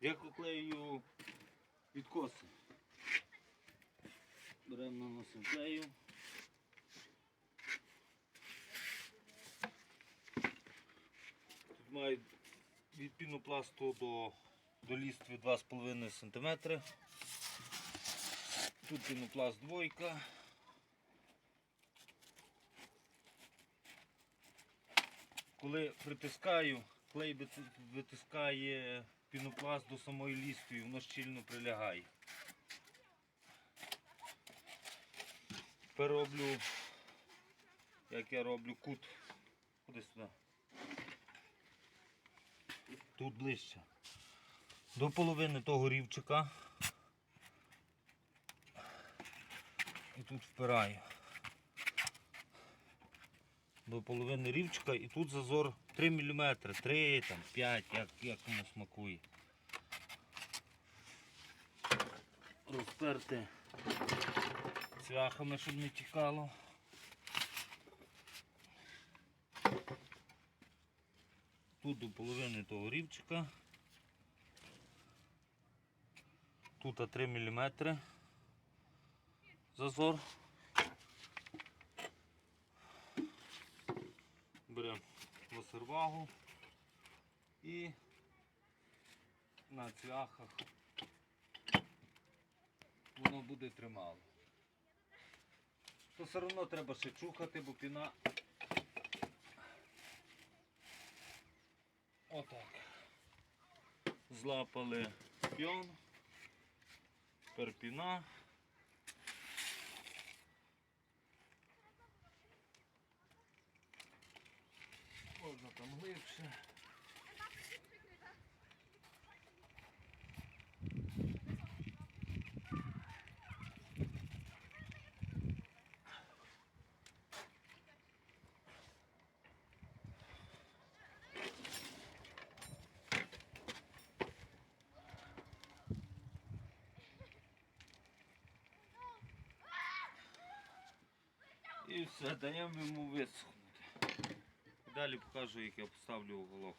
Я клею відкоси. Беремо наносимо клею. Тут має від пінопласту до, до лістви 2,5 см. Тут пінопласт двойка. Коли притискаю, клей витискає пінопласт до самої лістви, і воно щільно прилягає. Роблю, як я роблю кут. Куди сюди? Тут ближче. До половини того рівчика. І тут впираю. До половини рівчика і тут зазор 3 мм, 3, там, 5, як, як кому смакує. Розперти цвяхами, щоб не тікало. Тут до половини того рівчика. Тут 3 мм зазор. Беремо васервагу і на цвяхах воно буде тримало. То все одно треба ще чухати, бо піна отак. Злапали піон, тепер піна. Можна там глибше. І все, даємо йому висохнути. Далі покажу, як я поставлю уголок.